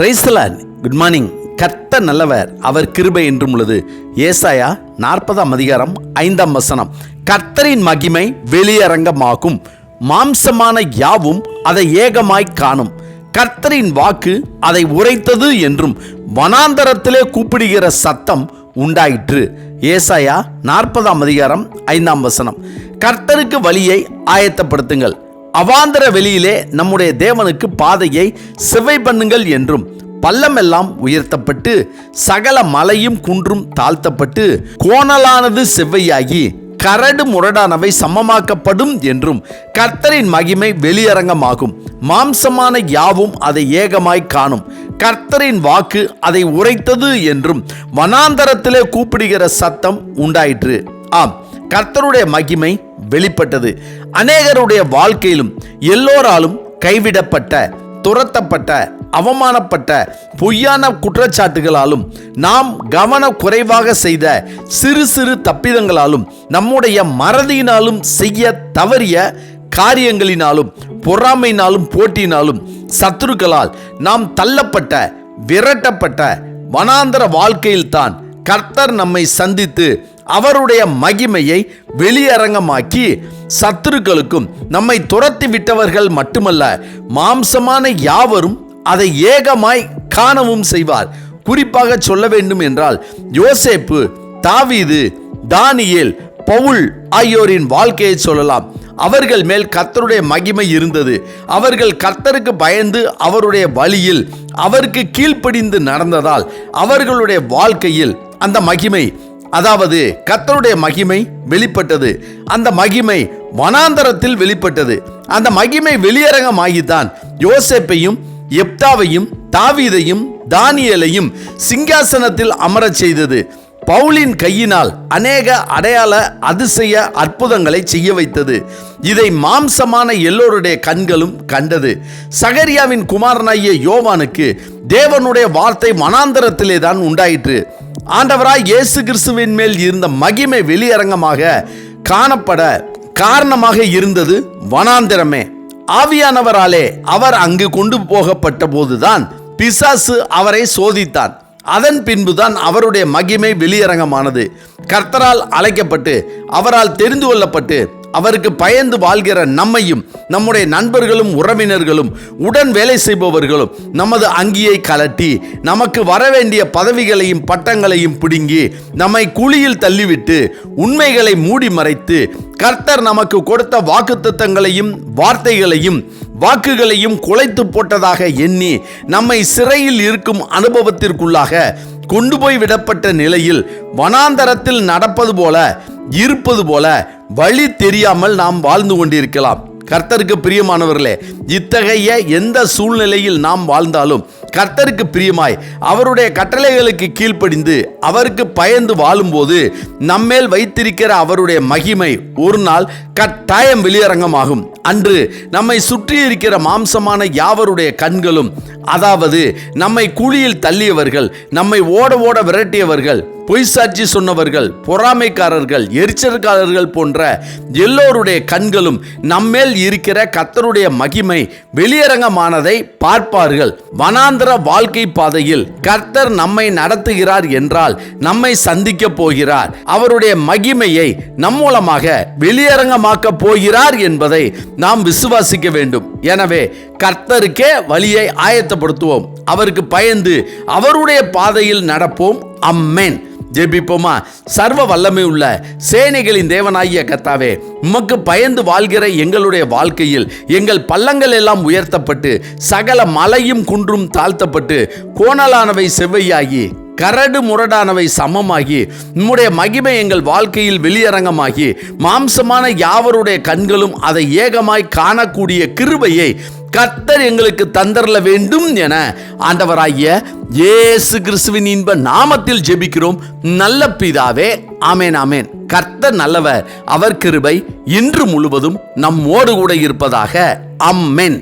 பிரைஸ்தலான் good morning கர்த்த நல்லவர் அவர் கிருபை என்றும் உள்ளது. ஏசாயா நாற்பதாம் அதிகாரம் ஐந்தாம் வசனம். கர்த்தரின் மகிமை வெளியரங்கமாகும். மாம்சமான யாவும் அதை ஏகமாய் காணும். கர்த்தரின் வாக்கு அதை உரைத்தது என்றும் வனாந்தரத்திலே கூப்பிடுகிற சத்தம் உண்டாயிற்று. ஏசாயா நாற்பதாம் அதிகாரம் ஐந்தாம் வசனம். கர்த்தருக்கு வழியை ஆயத்தப்படுத்துங்கள். அவாந்தர வெளியிலே நம்முடைய தேவனுக்கு பாதையை செவ்வை பண்ணுங்கள் என்றும் பள்ளமெல்லாம் உயர்த்தப்பட்டு சகல மலையும் குன்றும் தாழ்த்தப்பட்டு கோணலானது செவ்வையாகி கரடு முரடானவை சமமாக்கப்படும் என்றும் கர்த்தரின் மகிமை வெளியரங்கமாகும். மாம்சமான யாவும் அதை ஏகமாய் காணும். கர்த்தரின் வாக்கு அதை உரைத்தது என்றும் வனாந்தரத்திலே கூப்பிடுகிற சத்தம் உண்டாயிற்று. ஆம் கர்த்தருடைய மகிமை வெளிப்பட்டது. அநேகருடைய வாழ்க்கையிலும் எல்லோராலும் கைவிடப்பட்ட துரத்தப்பட்ட அவமானப்பட்ட பொய்யான குற்றச்சாட்டுகளாலும் நாம் கவன குறைவாக செய்த சிறு சிறு தப்பிதங்களாலும் நம்முடைய மறதியினாலும் செய்ய தவறிய காரியங்களினாலும் பொறாமையினாலும் போட்டியினாலும் சத்துருக்களால் நாம் தள்ளப்பட்ட விரட்டப்பட்ட வனாந்தர வாழ்க்கையில்தான் கர்த்தர் நம்மை சந்தித்து அவருடைய மகிமையை வெளியரங்கமாக்கி சத்துருக்களுக்கும் நம்மை துரத்தி விட்டவர்கள் மட்டுமல்ல மாம்சமான யாவரும் அதை ஏகமாய் காணவும் செய்வார். குறிப்பாக சொல்ல வேண்டும் என்றால் யோசேப்பு தாவீது தானியேல் பவுல் ஆகியோரின் வாழ்க்கையை சொல்லலாம். அவர்கள் மேல் கர்த்தருடைய மகிமை இருந்தது. அவர்கள் கர்த்தருக்கு பயந்து அவருடைய வழியில் அவருக்கு கீழ்ப்படிந்து நடந்ததால் அவர்களுடைய வாழ்க்கையில் அந்த மகிமை அதாவது கர்த்தருடைய மகிமை வெளிப்பட்டது. அந்த மகிமை வனாந்தரத்தில் வெளிப்பட்டது. அந்த மகிமை வெளியரங்கமாகித்தான். யோசேப்பையும் எப்தாவையும் தாவீதையும் தானியலையும் சிங்காசனத்தில் அமரச் செய்தது. பவுலின் கையினால் அநேக அடையாள அதிசய அற்புதங்களை செய்ய வைத்தது. இதை மாம்சமான எல்லோருடைய கண்களும் கண்டது. சகரியாவின் குமாரனாகிய யோவானுக்கு தேவனுடைய வார்த்தை மனாந்தரத்திலே தான் உண்டாயிற்று. ஆண்டவராய் இயேசு கிறிஸ்துவின் மேல் இருந்த மகிமை வெளியரங்கமாக காணப்பட காரணமாக இருந்தது வனாந்திரமே. ஆவியானவராலே அவர் அங்கு கொண்டு போகப்பட்ட போதுதான் பிசாசு அவரை சோதித்தான். அதன் பின்புதான் அவருடைய மகிமை வெளியரங்கமானது. கர்த்தரால் அழைக்கப்பட்டு அவரால் தெரிந்து கொள்ளப்பட்டு அவருக்கு பயந்து வாழ்கிற நம்மையும் நம்முடைய நண்பர்களும் உறவினர்களும் உடன் வேலை செய்பவர்களும் நமது அங்கியை கலட்டி நமக்கு வரவேண்டிய பதவிகளையும் பட்டங்களையும் பிடுங்கி நம்மை குழியில் தள்ளிவிட்டு உண்மைகளை மூடி மறைத்து கர்த்தர் நமக்கு கொடுத்த வாக்குத்தத்தங்களையும் வார்த்தைகளையும் வாக்குகளையும் குலைத்து போட்டதாக எண்ணி நம்மை சிறையில் இருக்கும் அனுபவத்திற்குள்ளாக கொண்டு போய் விடப்பட்ட நிலையில் வனாந்தரத்தில் நடப்பது போல இருப்பது போல வழி தெரியாமல் நாம் வாழ்ந்து கொண்டிருக்கலாம். கர்த்தருக்கு பிரியமானவர்களே இத்தகைய எந்த சூழ்நிலையில் நாம் வாழ்ந்தாலும் கர்த்தருக்கு பிரியமாய் அவருடைய கட்டளைகளுக்கு கீழ்ப்படிந்து அவருக்கு பயந்து வாழும்போது நம்மேல் வைத்திருக்கிற அவருடைய மகிமை ஒரு நாள் கட்டாயம் வெளியரங்கமாகும். அன்று நம்மை சுற்றி இருக்கிற மாம்சமான யாவருடைய கண்களும் அதாவது நம்மை குழியில் தள்ளியவர்கள் நம்மை ஓட ஓட விரட்டியவர்கள் பொய் சாட்சி சொன்னவர்கள் பொறாமைக்காரர்கள் எரிச்சல்காரர்கள் போன்ற எல்லோருடைய கண்களும் நம்மேல் இருக்கிற கத்தருடைய மகிமை வெளியரங்கமானதை பார்ப்பார்கள். வனாந்திர வாழ்க்கை பாதையில் கர்த்தர் நம்மை நடத்துகிறார் என்றால் நம்மை சந்திக்க போகிறார். அவருடைய மகிமையை நம் மூலமாக வெளியரங்கமாக்க போகிறார் என்பதை நாம் விசுவாசிக்க வேண்டும். எனவே கர்த்தருக்கே வழியை ஆயத்தப்படுத்துவோம். அவருக்கு பயந்து அவருடைய பாதையில் நடப்போம். அம்மேன் ஜெபிப்போமா? சர்வ வல்லமை உள்ள சேனைகளின் தேவனாகிய கத்தாவே உமக்கு பயந்து வாழ்கிற எங்களுடைய வாழ்க்கையில் எங்கள் பள்ளங்கள் எல்லாம் உயர்த்தப்பட்டு சகல மலையும் குன்றும் தாழ்த்தப்பட்டு கோணலானவை செவ்வையாகி கரடு முரடானவை சமமாகி உம்முடைய மகிமை எங்கள் வாழ்க்கையில் வெளியரங்கமாகி மாம்சமான யாவருடைய கண்களும் அதை ஏகமாய் காணக்கூடிய கிருபையை கர்த்தர் எங்களுக்கு தந்தரல வேண்டும் என ஆண்டவராகிய இயேசு கிறிஸ்துவின் இன்ப நாமத்தில் ஜெபிக்கிறோம். நல்ல பிதாவே ஆமேன் ஆமேன். கர்த்தர் நல்லவர் அவர் கிருபை இன்று முழுவதும் நம்மோடு கூட இருப்பதாக. அம்மேன்